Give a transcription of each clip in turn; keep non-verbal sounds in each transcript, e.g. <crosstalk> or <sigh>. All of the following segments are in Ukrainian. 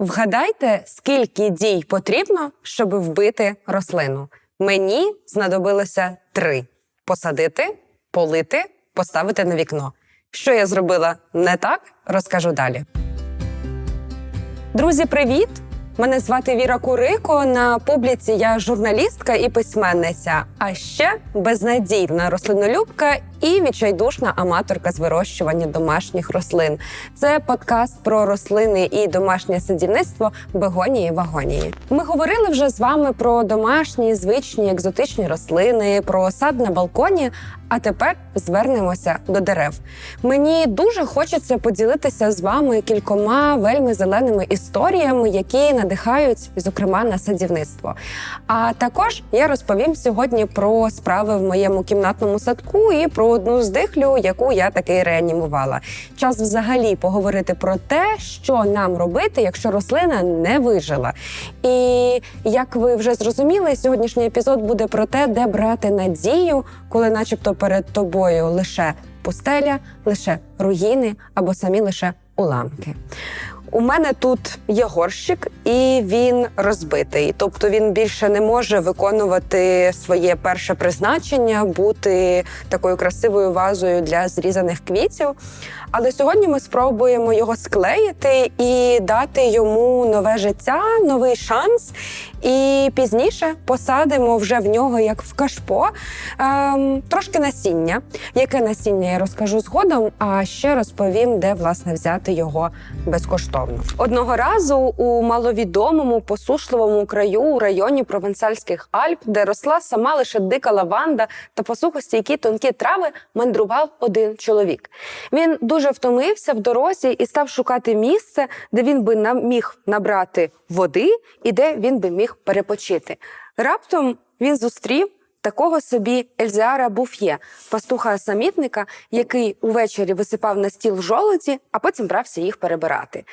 Вгадайте, скільки дій потрібно, щоб вбити рослину. Мені знадобилося три: посадити, полити, поставити на вікно. Що я зробила не так, розкажу далі. Друзі, привіт! Мене звати Віра Курико. На публіці я журналістка і письменниця, а ще безнадійна рослинолюбка і відчайдушна аматорка з вирощування домашніх рослин. Це подкаст про рослини і домашнє садівництво бегонії вагонії. Ми говорили вже з вами про домашні, звичні, екзотичні рослини, про сад на балконі. А тепер звернемося до дерев. Мені дуже хочеться поділитися з вами кількома вельми зеленими історіями, які надихають, зокрема, на садівництво. А також я розповім сьогодні про справи в моєму кімнатному садку і про одну здихлю, яку я таки реанімувала. Час взагалі поговорити про те, що нам робити, якщо рослина не вижила. І як ви вже зрозуміли, сьогоднішній епізод буде про те, де брати надію, коли, начебто, перед тобою лише пустеля, лише руїни або самі лише уламки. У мене тут є горщик, і він розбитий. Тобто він більше не може виконувати своє перше призначення, бути такою красивою вазою для зрізаних квітів. Але сьогодні ми спробуємо його склеїти і дати йому нове життя, новий шанс. І пізніше посадимо вже в нього, як в кашпо, ем, трошки насіння. Яке насіння я розкажу згодом, а ще розповім, де власне взяти його безкоштовно. Одного разу у маловідомому посушливому краю у районі Провенцальських Альп, де росла сама лише дика лаванда та посухостійкі тонкі трави, мандрував один чоловік. Він дуже втомився в дорозі і став шукати місце, де він би міг набрати води і де він би міг перепочити. Раптом він зустрів такого собі Ельзеара Буф'є, пастуха-самітника, який увечері висипав на стіл жолоді, а потім брався їх перебирати.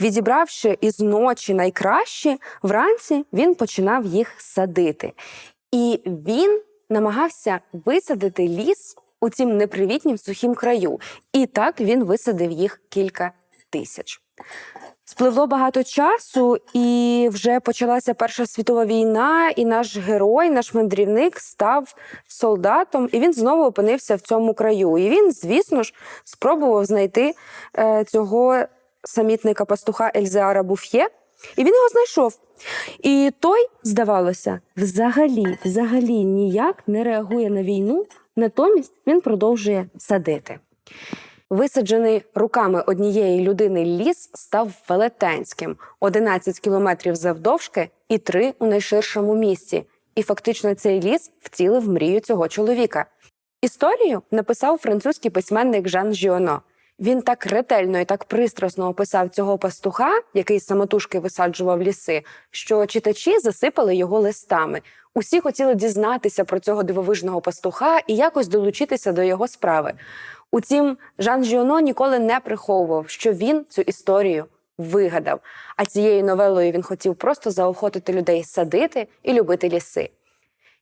Відібравши із ночі найкращі, вранці він починав їх садити. І він намагався висадити ліс у цім непривітнім сухім краю. І так він висадив їх кілька тисяч. Спливло багато часу, і вже почалася Перша світова війна, і наш герой, наш мандрівник, став солдатом, і він знову опинився в цьому краю. І він, звісно ж, спробував знайти е, цього самітника пастуха Ельзеара Буф'є, і він його знайшов. І той, здавалося, взагалі, взагалі ніяк не реагує на війну, натомість він продовжує садити. Висаджений руками однієї людини ліс став велетенським 11 кілометрів завдовжки і 3 у найширшому місці. І фактично цей ліс втілив мрію цього чоловіка. Історію написав французький письменник Жан Жіоно. Він так ретельно і так пристрасно описав цього пастуха, який самотужки висаджував ліси, що читачі засипали його листами. Усі хотіли дізнатися про цього дивовижного пастуха і якось долучитися до його справи. Утім, Жан Жіоно ніколи не приховував, що він цю історію вигадав. А цією новелою він хотів просто заохотити людей садити і любити ліси.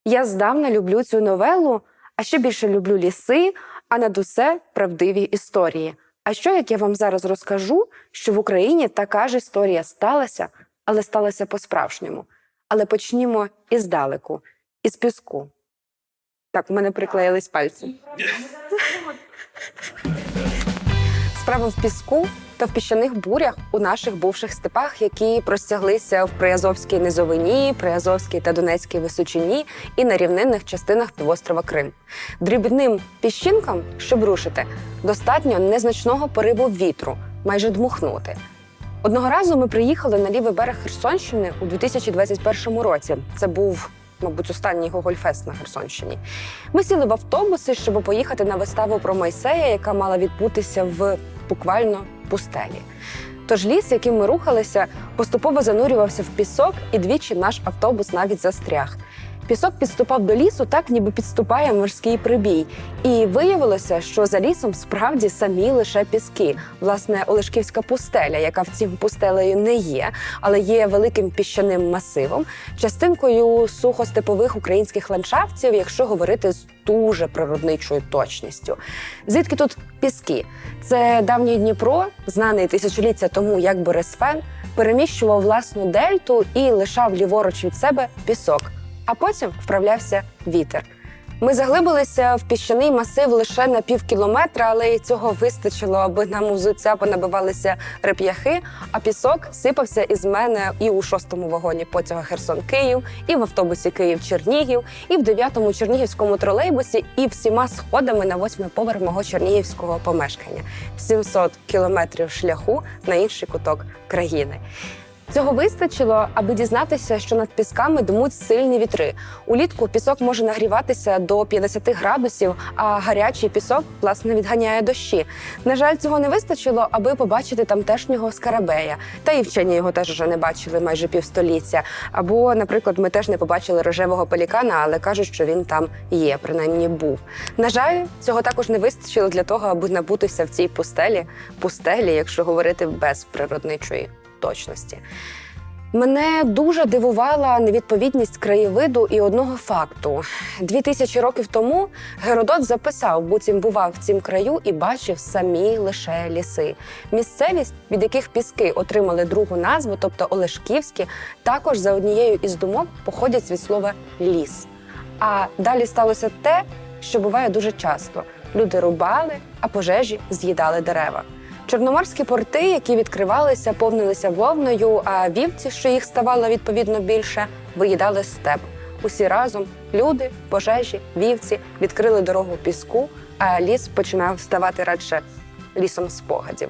Я здавна люблю цю новелу, а ще більше люблю ліси, а над усе правдиві історії. А що як я вам зараз розкажу, що в Україні така ж історія сталася, але сталася по-справжньому. Але почнімо іздалеку, із піску. Так, у мене приклеїлись пальці. Справа в піску та в піщаних бурях у наших бувших степах, які простяглися в Приазовській низовині, Приазовській та Донецькій височині і на рівнинних частинах півострова Крим. Дрібним піщинкам, щоб рушити, достатньо незначного пориву вітру, майже дмухнути. Одного разу ми приїхали на лівий берег Херсонщини у 2021 році. Це був мабуть, останній Гогольфест на Херсонщині. Ми сіли в автобуси, щоб поїхати на виставу про Мойсея, яка мала відбутися в буквально пустелі. Тож ліс, яким ми рухалися, поступово занурювався в пісок, і двічі наш автобус навіть застряг. Пісок підступав до лісу, так ніби підступає морський прибій. І виявилося, що за лісом справді самі лише піски. Власне, Олешківська пустеля, яка втім пустелею не є, але є великим піщаним масивом, частинкою сухостепових українських ландшафтів, якщо говорити з дуже природничою точністю. Звідки тут піски? Це давній Дніпро, знаний тисячоліття тому як Борисфен, переміщував власну дельту і лишав ліворуч від себе пісок, а потім вправлявся вітер. Ми заглибилися в піщаний масив лише на пів кілометра, але і цього вистачило, аби нам у взуття понабивалися реп'яхи, а пісок сипався із мене і у шостому вагоні потяга Херсон-Київ, і в автобусі Київ-Чернігів, і в дев'ятому чернігівському тролейбусі, і всіма сходами на восьмий поверх мого чернігівського помешкання. 700 кілометрів шляху на інший куток країни. Цього вистачило, аби дізнатися, що над пісками дмуть сильні вітри. Улітку пісок може нагріватися до 50 градусів, а гарячий пісок власне відганяє дощі. На жаль, цього не вистачило, аби побачити тамтешнього скарабея. Та і вчені його теж вже не бачили майже півстоліття. Або, наприклад, ми теж не побачили рожевого пелікана, але кажуть, що він там є, принаймні був. На жаль, цього також не вистачило для того, аби набутися в цій пустелі, пустелі, якщо говорити без природничої точності. Мене дуже дивувала невідповідність краєвиду і одного факту. Дві тисячі років тому Геродот записав, буцім бував в цім краю і бачив самі лише ліси. Місцевість, від яких піски отримали другу назву, тобто Олешківські, також за однією із думок походять від слова ліс. А далі сталося те, що буває дуже часто: люди рубали, а пожежі з'їдали дерева. Чорноморські порти, які відкривалися, повнилися вовною, а вівці, що їх ставало відповідно більше, виїдали степ. Усі разом люди, пожежі, вівці відкрили дорогу піску, а ліс починав ставати радше лісом спогадів.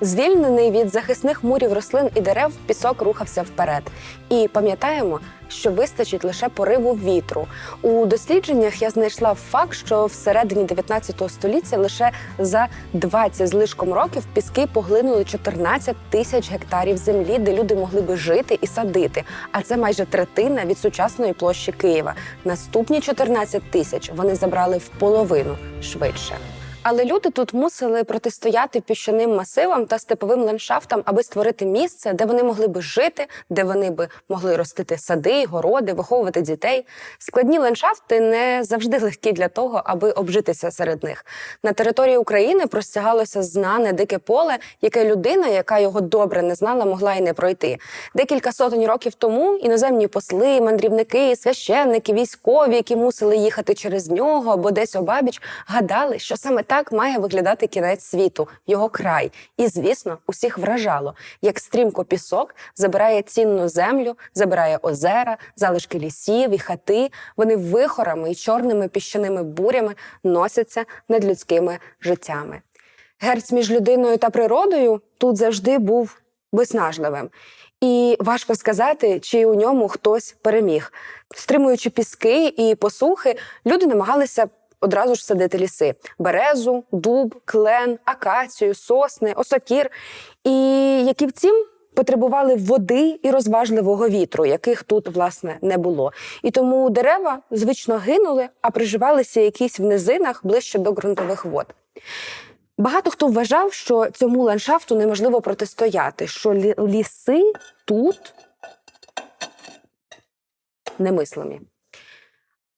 Звільнений від захисних мурів рослин і дерев, пісок рухався вперед. І пам'ятаємо, що вистачить лише пориву вітру. У дослідженнях я знайшла факт, що всередині 19 століття лише за 20 з лишком років піски поглинули 14 тисяч гектарів землі, де люди могли би жити і садити. А це майже третина від сучасної площі Києва. Наступні 14 тисяч вони забрали в половину швидше. Але люди тут мусили протистояти піщаним масивам та степовим ландшафтам, аби створити місце, де вони могли би жити, де вони би могли ростити сади, городи, виховувати дітей. Складні ландшафти не завжди легкі для того, аби обжитися серед них. На території України простягалося знане дике поле, яке людина, яка його добре не знала, могла й не пройти. Декілька сотень років тому іноземні посли, мандрівники, священники, військові, які мусили їхати через нього або десь обабіч, гадали, що саме так має виглядати кінець світу, його край. І, звісно, усіх вражало, як стрімко пісок забирає цінну землю, забирає озера, залишки лісів і хати. Вони вихорами і чорними піщаними бурями носяться над людськими життями. Герць між людиною та природою тут завжди був виснажливим. І важко сказати, чи у ньому хтось переміг. Стримуючи піски і посухи, люди намагалися одразу ж садити ліси: березу, дуб, клен, акацію, сосни, осокір. І які втім потребували води і розважливого вітру, яких тут власне не було. І тому дерева звично гинули, а приживалися якісь в низинах ближче до ґрунтових вод. Багато хто вважав, що цьому ландшафту неможливо протистояти, що лі- ліси тут немислимі.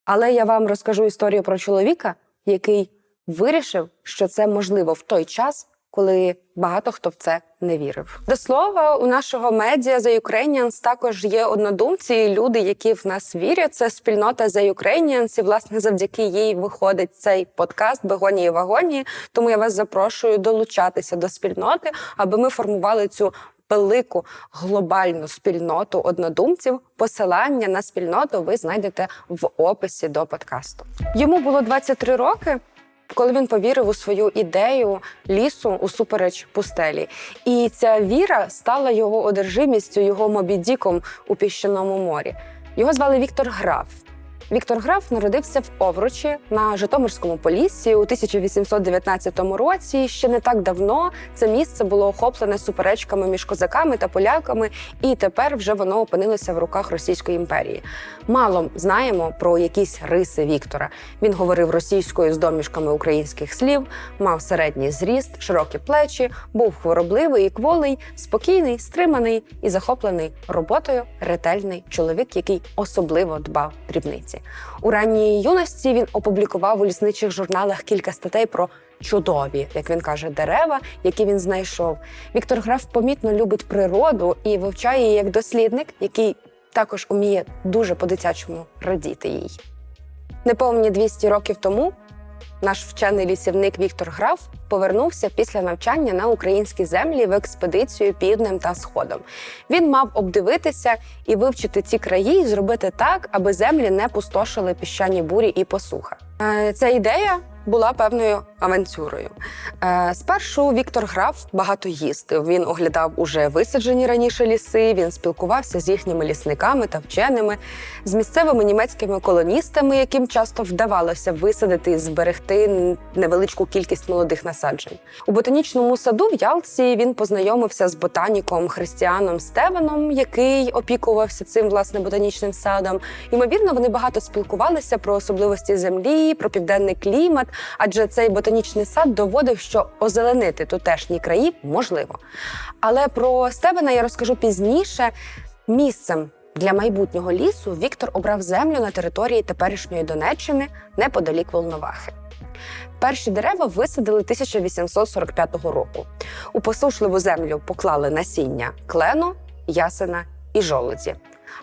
Але я вам розкажу історію про чоловіка, який вирішив, що це можливо в той час, коли багато хто в це не вірив. До слова, у нашого медіа The Ukrainians також є однодумці, люди, які в нас вірять. Це спільнота The Ukrainians, і власне завдяки їй виходить цей подкаст Бегонії і вагонії. Тому я вас запрошую долучатися до спільноти, аби ми формували цю. Велику глобальну спільноту однодумців. Посилання на спільноту ви знайдете в описі до подкасту. Йому було 23 роки, коли він повірив у свою ідею лісу усупереч пустелі. І ця віра стала його одержимістю, його мобідіком у піщаному морі. Його звали Віктор Граф. Віктор Граф народився в Овручі на Житомирському поліссі у 1819 році. Ще не так давно це місце було охоплене суперечками між козаками та поляками, і тепер вже воно опинилося в руках Російської імперії. Мало знаємо про якісь риси Віктора. Він говорив російською з домішками українських слів, мав середній зріст, широкі плечі, був хворобливий і кволий, спокійний, стриманий і захоплений роботою, ретельний чоловік, який особливо дбав дрібниці. У ранній юності він опублікував у лісничих журналах кілька статей про чудові, як він каже, дерева, які він знайшов. Віктор Граф помітно любить природу і вивчає її як дослідник, який також уміє дуже по-дитячому радіти їй. Неповні 200 років тому наш вчений лісівник Віктор Граф повернувся після навчання на українські землі в експедицію півднем та сходом. Він мав обдивитися і вивчити ці краї, і зробити так, аби землі не пустошили піщані бурі і посуха. Е, Ця ідея була певною авантюрою. Е, Спершу Віктор Граф багато їздив. Він оглядав уже висаджені раніше ліси. Він спілкувався з їхніми лісниками та вченими, з місцевими німецькими колоністами, яким часто вдавалося висадити і зберегти невеличку кількість молодих насаджень. У ботанічному саду в Ялці він познайомився з ботаніком Христіаном Стевеном, який опікувався цим власне ботанічним садом. Ймовірно, вони багато спілкувалися про особливості землі, про південний клімат, адже цей ботанічний сад доводив, що озеленити тутешні краї можливо. Але про Стевена я розкажу пізніше. Місцем для майбутнього лісу Віктор обрав землю на території теперішньої Донеччини неподалік Волновахи. Перші дерева висадили 1845 року. У посушливу землю поклали насіння клену, ясена і жолоді.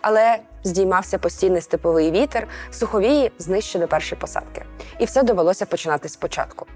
Але здіймався постійний степовий вітер, суховії знищили перші посадки. І все довелося починати спочатку.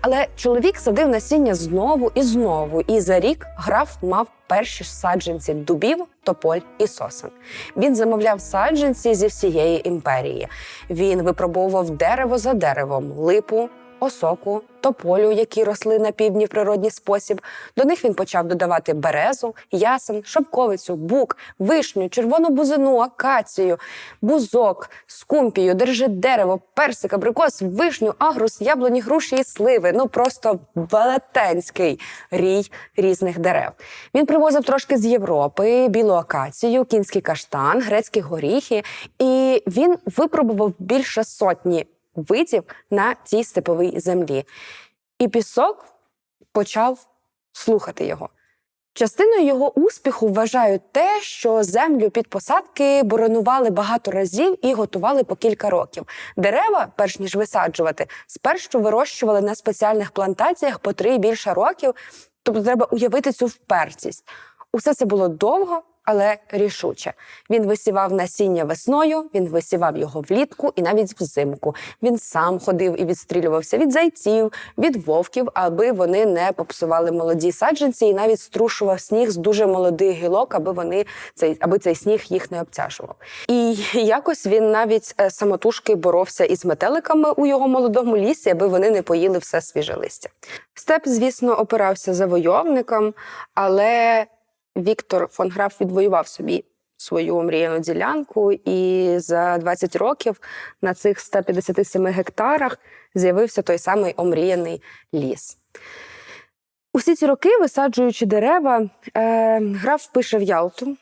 Але чоловік садив насіння знову і знову, і за рік граф мав перші саджанці дубів, тополь і сосен. Він замовляв саджанці зі всієї імперії. Він випробовував дерево за деревом, липу, осоку, тополю, які росли на півдні в природній спосіб. До них він почав додавати березу, ясен, шовковицю, бук, вишню, червону бузину, акацію, бузок, скумпію, держит дерево, персик, абрикос, вишню, агрус, яблуні, груші і сливи. Ну просто велетенський рій різних дерев. Він привозив трошки з Європи білу акацію, кінський каштан, грецькі горіхи, і він випробував більше сотні видів на цій степовій землі. І пісок почав слухати його. Частиною його успіху вважають те, що землю під посадки боронували багато разів і готували по кілька років. Дерева, перш ніж висаджувати, спершу вирощували на спеціальних плантаціях по три і більше років. Тобто треба уявити цю впертість. Усе це було довго, але рішуче. Він висівав насіння весною, він висівав його влітку і навіть взимку. Він сам ходив і відстрілювався від зайців, від вовків, аби вони не попсували молоді саджанці, і навіть струшував сніг з дуже молодих гілок, аби вони цей аби цей сніг їх не обтяжував. І якось він навіть е, самотужки боровся із метеликами у його молодому лісі, аби вони не поїли все свіже листя. Степ, звісно, опирався завойовникам, але Віктор фон Граф відвоював собі свою омріяну ділянку, і за 20 років на цих 157 гектарах з'явився той самий омріяний ліс. Усі ці роки, висаджуючи дерева, е, граф пише в Ялту,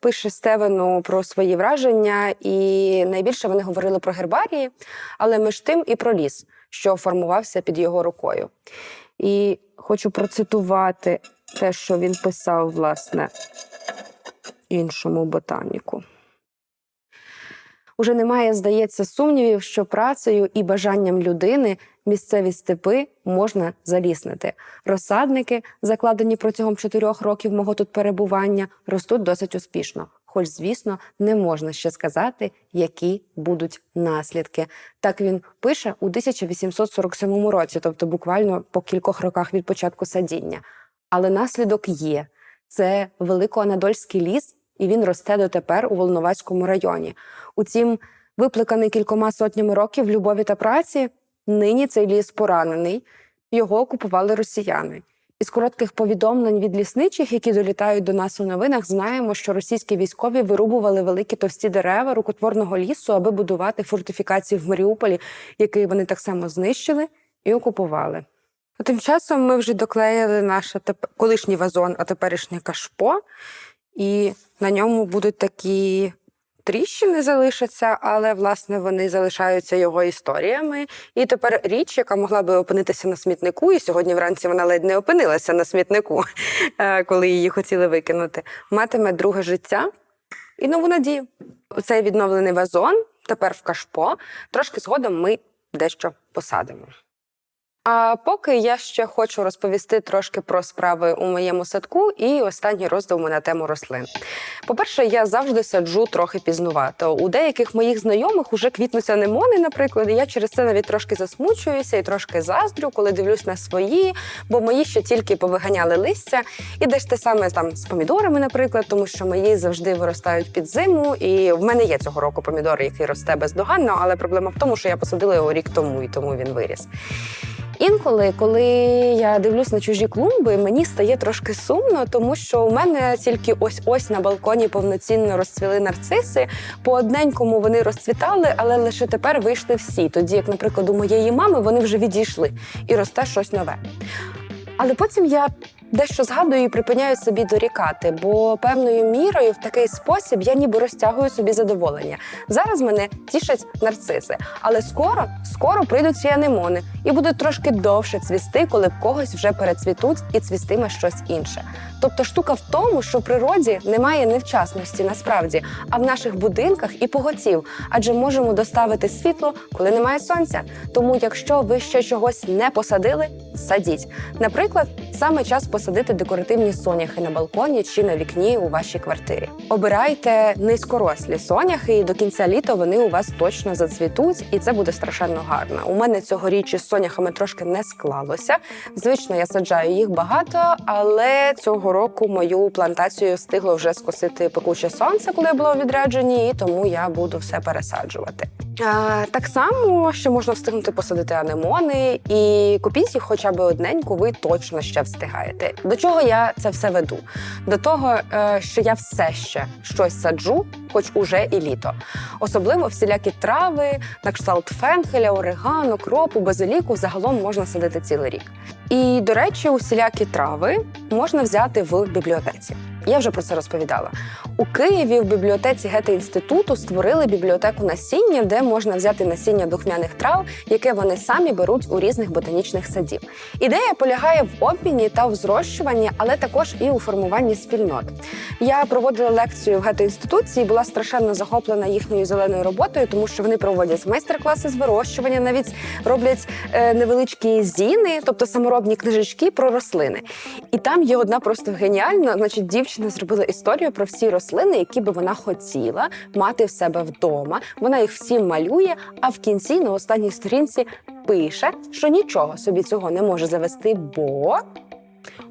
пише Стевену про свої враження, і найбільше вони говорили про гербарії, але між тим і про ліс, що формувався під його рукою. І хочу процитувати те, що він писав, власне, іншому ботаніку. Уже немає, здається, сумнівів, що працею і бажанням людини місцеві степи можна заліснити. Розсадники, закладені протягом чотирьох років мого тут перебування, ростуть досить успішно. Хоч, звісно, не можна ще сказати, які будуть наслідки. Так він пише у 1847 році, тобто буквально по кількох роках від початку садіння. Але наслідок є: це великоанадольський ліс, і він росте дотепер у Волноваському районі. Утім, викликаний кількома сотнями років любові та праці, нині цей ліс поранений. Його окупували росіяни. Із коротких повідомлень від лісничих, які долітають до нас у новинах, знаємо, що російські військові вирубували великі товсті дерева рукотворного лісу, аби будувати фортифікації в Маріуполі, які вони так само знищили і окупували. Тим часом ми вже доклеїли наш теп- колишній вазон, а теперішнє кашпо, і на ньому будуть такі тріщини залишаться, але власне вони залишаються його історіями. І тепер річ, яка могла би опинитися на смітнику, і сьогодні вранці вона ледь не опинилася на смітнику, <laughs> е, коли її хотіли викинути, матиме друге життя і нову надію. Цей відновлений вазон тепер в кашпо. Трошки згодом ми дещо посадимо. А поки я ще хочу розповісти трошки про справи у моєму садку і останні роздуми на тему рослин. По-перше, я завжди саджу трохи пізнувато. У деяких моїх знайомих уже квітнуть анемони, наприклад, і я через це навіть трошки засмучуюся і трошки заздрю, коли дивлюсь на свої, бо мої ще тільки повиганяли листя. І десь те саме там з помідорами, наприклад, тому що мої завжди виростають під зиму. І в мене є цього року помідор, який росте бездоганно, але проблема в тому, що я посадила його рік тому, і тому він виріс. Інколи, коли я дивлюсь на чужі клумби, мені стає трошки сумно, тому що у мене тільки ось ось на балконі повноцінно розцвіли нарциси. По одненькому вони розцвітали, але лише тепер вийшли всі. Тоді, як, наприклад, у моєї мами вони вже відійшли і росте щось нове. Але потім я дещо згадую і припиняю собі дорікати, бо певною мірою в такий спосіб я ніби розтягую собі задоволення. Зараз мене тішать нарциси, але скоро, скоро прийдуть ці анемони і будуть трошки довше цвісти, коли в когось вже перецвітуть і цвістиме щось інше. Тобто штука в тому, що в природі немає невчасності насправді, а в наших будинках і поготів, адже можемо доставити світло, коли немає сонця. Тому, якщо ви ще чогось не посадили, садіть. Наприклад, саме час посадити декоративні соняхи на балконі чи на вікні у вашій квартирі. Обирайте низькорослі соняхи, і до кінця літа вони у вас точно зацвітуть, і це буде страшенно гарно. У мене цьогоріч із соняхами трошки не склалося. Звично, я саджаю їх багато, але цього року мою плантацію встигло вже скосити пекуче сонце, коли я була у відрядженні, і тому я буду все пересаджувати. Так само ще можна встигнути посадити анемони, і купіть їх хоча б одненьку, ви точно ще встигаєте. До чого я це все веду? До того, е, що я все ще щось саджу, хоч уже і літо. Особливо всілякі трави, на кшталт фенхеля, орегано, кропу, базиліку загалом можна садити цілий рік. І, до речі, усілякі трави можна взяти в бібліотеці. Я вже про це розповідала. У Києві в бібліотеці Гете інституту створили бібліотеку насіння, де можна взяти насіння духмяних трав, яке вони самі беруть у різних ботанічних садів. Ідея полягає в обміні та в зрощуванні, але також і у формуванні спільнот. Я проводжу лекцію в Гете інституті і була страшенно захоплена їхньою зеленою роботою, тому що вони проводять майстер-класи з вирощування, навіть роблять е, невеличкі зіни, тобто саморобні книжечки про рослини. І там є одна просто геніальна, значить, дівчина зробила історію про всі рослини, які би вона хотіла мати в себе вдома. Вона їх всі малює, а в кінці на останній сторінці пише, що нічого собі цього не може завести, бо,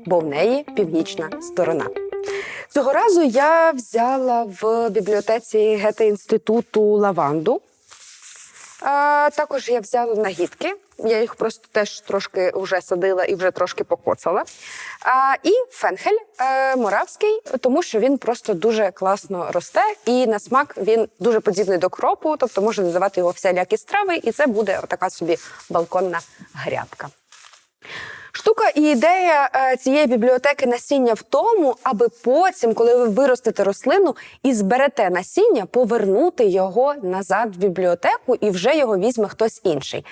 бо в неї північна сторона. Цього разу я взяла в бібліотеці Гете інституту лаванду. А, також я взяла нагідки. Я їх просто теж трошки вже садила і вже трошки покоцала. А, і фенхель е, моравський, тому що він просто дуже класно росте, і на смак він дуже подібний до кропу, тобто можна додавати його всілякі страви, і це буде така собі балконна грядка. Штука і ідея е, цієї бібліотеки насіння в тому, аби потім, коли ви виростете рослину і зберете насіння, повернути його назад в бібліотеку і вже його візьме хтось інший.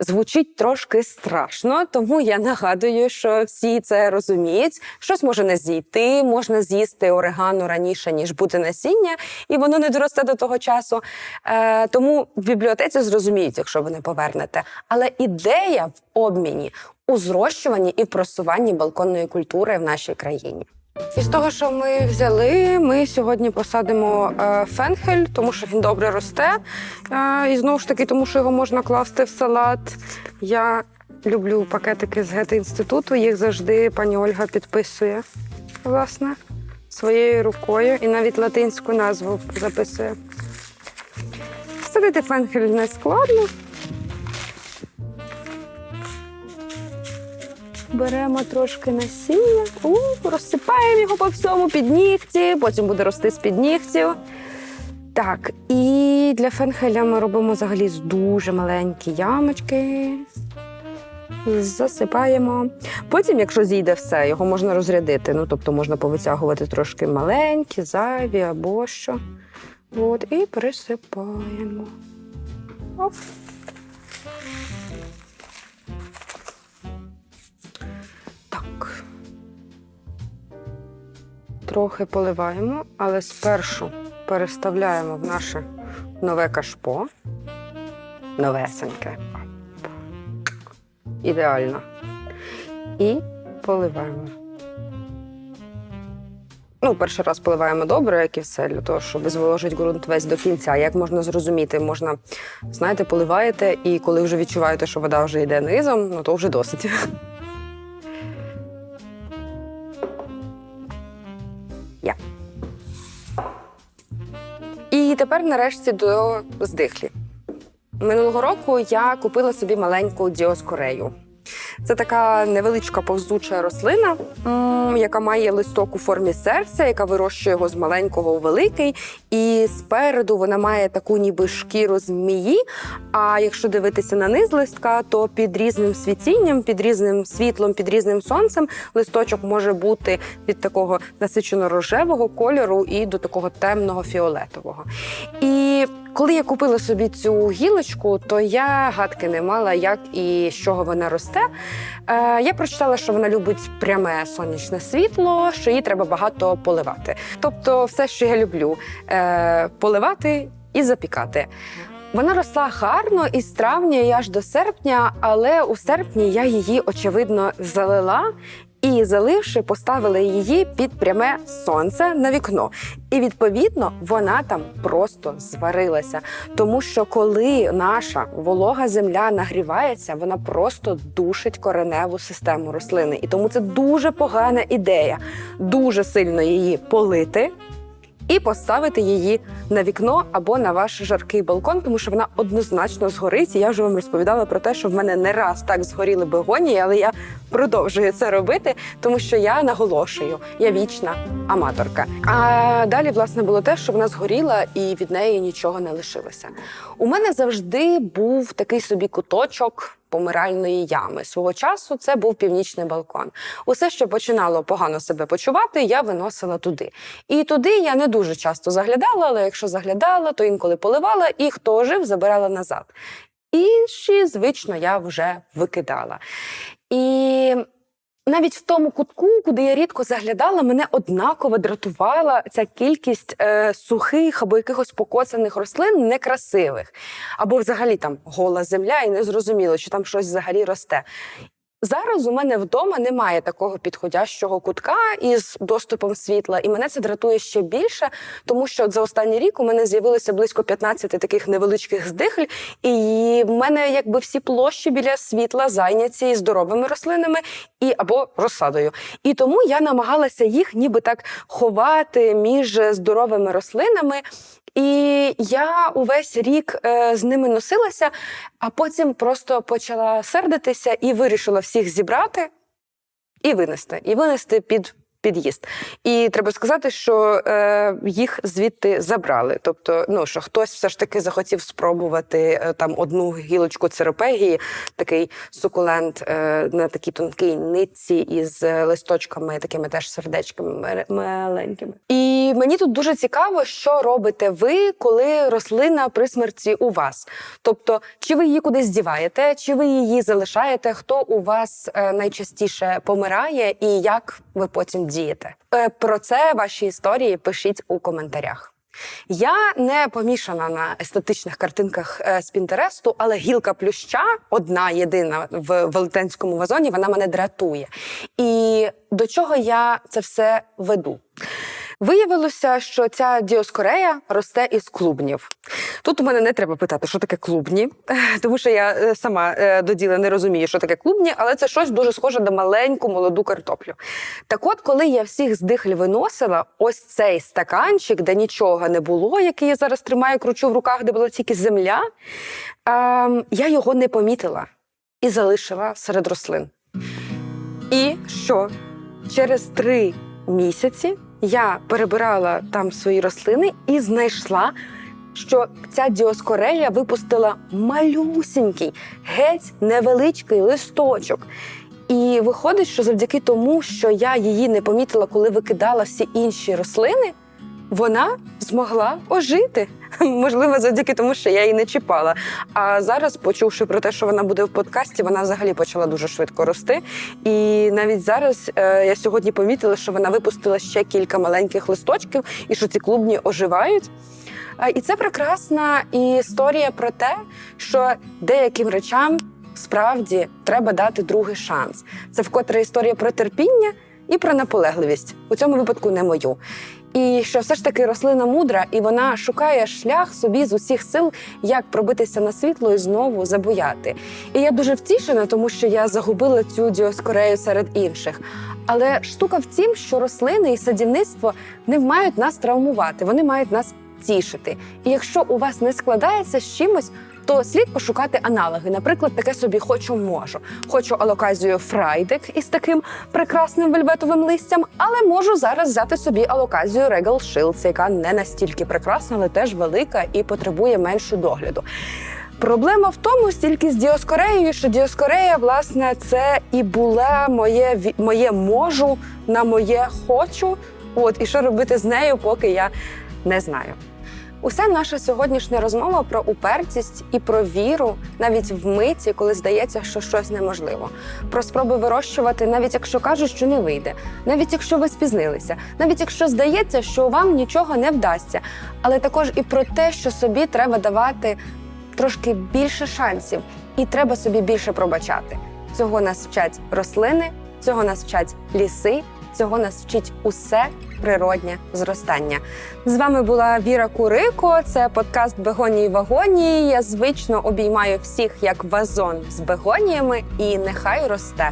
Звучить трошки страшно, тому я нагадую, що всі це розуміють. Щось може не зійти, можна з'їсти орегано раніше, ніж буде насіння, і воно не доросте до того часу. Е, тому в бібліотеці зрозуміють, якщо ви не повернете. Але ідея в обміні у зрощуванні і просуванні балконної культури в нашій країні. Із того, що ми взяли, ми сьогодні посадимо е, фенхель, тому що він добре росте. Е, і знову ж таки, тому що його можна класти в салат. Я люблю пакетики з гети інституту. Їх завжди пані Ольга підписує власне своєю рукою і навіть латинську назву записує. Садити фенхель не складно. Беремо трошки насіння, у, розсипаємо його по всьому під нігті, потім буде рости з під нігтів. Так, і для фенхеля ми робимо взагалі з дуже маленькі ямочки. Засипаємо. Потім, якщо зійде все, його можна розрядити. Ну, тобто можна повитягувати трошки маленькі, зайві або що. От, і присипаємо. Оп. Трохи поливаємо, але спершу переставляємо в наше нове кашпо. Новесеньке. Ідеально. І поливаємо. Ну, перший раз поливаємо добре, як і все, для того, щоб зволожити ґрунт весь до кінця. Як можна зрозуміти, можна, знаєте, поливаєте, і коли вже відчуваєте, що вода вже йде низом, ну то вже досить. І тепер нарешті до здихлі. Минулого року я купила собі маленьку діоскорею. Це така невеличка повзуча рослина, яка має листок у формі серця, яка вирощує його з маленького у великий. І спереду вона має таку ніби шкіру змії. А якщо дивитися на низ листка, то під різним світінням, під різним світлом, під різним сонцем листочок може бути від такого насичено рожевого кольору і до такого темного фіолетового. І коли я купила собі цю гілочку, то я гадки не мала, як і з чого вона росте. Е, я прочитала, що вона любить пряме сонячне світло, що їй треба багато поливати. Тобто, все, що я люблю, е, поливати і запікати. Вона росла гарно із травня і аж до серпня, але у серпні я її очевидно залила. І заливши, поставили її під пряме сонце на вікно. І відповідно вона там просто зварилася. Тому що коли наша волога земля нагрівається, вона просто душить кореневу систему рослини. І тому це дуже погана ідея дуже сильно її полити. І поставити її на вікно або на ваш жаркий балкон, тому що вона однозначно згорить. Я вже вам розповідала про те, що в мене не раз так згоріли бегонії, але я продовжую це робити, тому що я наголошую, я вічна аматорка. А далі, власне, було те, що вона згоріла і від неї нічого не лишилося. У мене завжди був такий собі куточок помиральної ями. Свого часу це був північний балкон. Усе, що починало погано себе почувати, я виносила туди. І туди я не дуже часто заглядала, але якщо заглядала, то інколи поливала, і хто жив, забирала назад. Інші, звично, я вже викидала. І навіть в тому кутку, куди я рідко заглядала, мене однаково дратувала ця кількість е, сухих або якихось покоцаних рослин некрасивих, або взагалі там гола земля, і не зрозуміло, чи там щось взагалі росте. Зараз у мене вдома немає такого підходящого кутка із доступом світла, і мене це дратує ще більше, тому що за останній рік у мене з'явилося близько 15 таких невеличких здихль, і в мене якби всі площі біля світла зайняті здоровими рослинами і або розсадою. І тому я намагалася їх ніби так ховати між здоровими рослинами. І я увесь рік е, з ними носилася, а потім просто почала сердитися і вирішила всіх зібрати і винести, і винести під. Під'їзд, і треба сказати, що е, їх звідти забрали. Тобто, ну що хтось все ж таки захотів спробувати е, там одну гілочку церопегії, такий сукулент е, на такій тонкій нитці із е, листочками, такими теж сердечками маленькими. І мені тут дуже цікаво, що робите ви, коли рослина при смерті у вас. Тобто, чи ви її кудись діваєте, чи ви її залишаєте, хто у вас е, найчастіше помирає, і як ви потім дієте? Е, Про це ваші історії пишіть у коментарях. Я не помішана на естетичних картинках е, з Пінтересту, але гілка плюща, одна єдина в велетенському вазоні, вона мене дратує. І до чого я це все веду? Виявилося, що ця діоскорея росте із клубнів. Тут у мене не треба питати, що таке клубні, <laughs> тому що я е, сама е, до діла не розумію, що таке клубні, але це щось дуже схоже на маленьку молоду картоплю. Так от, коли я всіх здихль виносила, ось цей стаканчик, де нічого не було, який я зараз тримаю, кручу в руках, де була тільки земля, ем, я його не помітила і залишила серед рослин. І що? Через три місяці я перебирала там свої рослини і знайшла, що ця діоскорея випустила малюсінький, геть невеличкий листочок. І виходить, що завдяки тому, що я її не помітила, коли викидала всі інші рослини, вона змогла ожити. <laughs> Можливо, завдяки тому, що я її не чіпала. А зараз, почувши про те, що вона буде в подкасті, вона взагалі почала дуже швидко рости. І навіть зараз е, я сьогодні помітила, що вона випустила ще кілька маленьких листочків, і що ці клубні оживають. Е, І це прекрасна історія про те, що деяким речам справді треба дати другий шанс. Це вкотре історія про терпіння і про наполегливість. У цьому випадку не мою. І що все ж таки рослина мудра, і вона шукає шлях собі з усіх сил, як пробитися на світло і знову забуяти. І я дуже втішена, тому що я загубила цю діоскорею серед інших. Але штука в тім, що рослини і садівництво не мають нас травмувати, вони мають нас тішити. І якщо у вас не складається з чимось, то слід пошукати аналоги. Наприклад, таке собі хочу можу. Хочу алоказію Фрайдек із таким прекрасним вельветовим листям, але можу зараз взяти собі алоказію Regal Shields, яка не настільки прекрасна, але теж велика і потребує менше догляду. Проблема в тому стільки з діоскореєю, що діоскорея, власне, це і була моє моє можу на моє хочу. От і що робити з нею, поки я не знаю. Уся наша сьогоднішня розмова про упертість і про віру, навіть в миті, коли здається, що щось неможливо. Про спроби вирощувати, навіть якщо кажуть, що не вийде, навіть якщо ви спізнилися, навіть якщо здається, що вам нічого не вдасться, але також і про те, що собі треба давати трошки більше шансів, і треба собі більше пробачати. Цього нас вчать рослини, цього нас вчать ліси, цього нас вчить усе природнє зростання. З вами була Віра Курико. Це подкаст Бегонії Вагонії. Я звично обіймаю всіх як вазон з бегоніями, і нехай росте.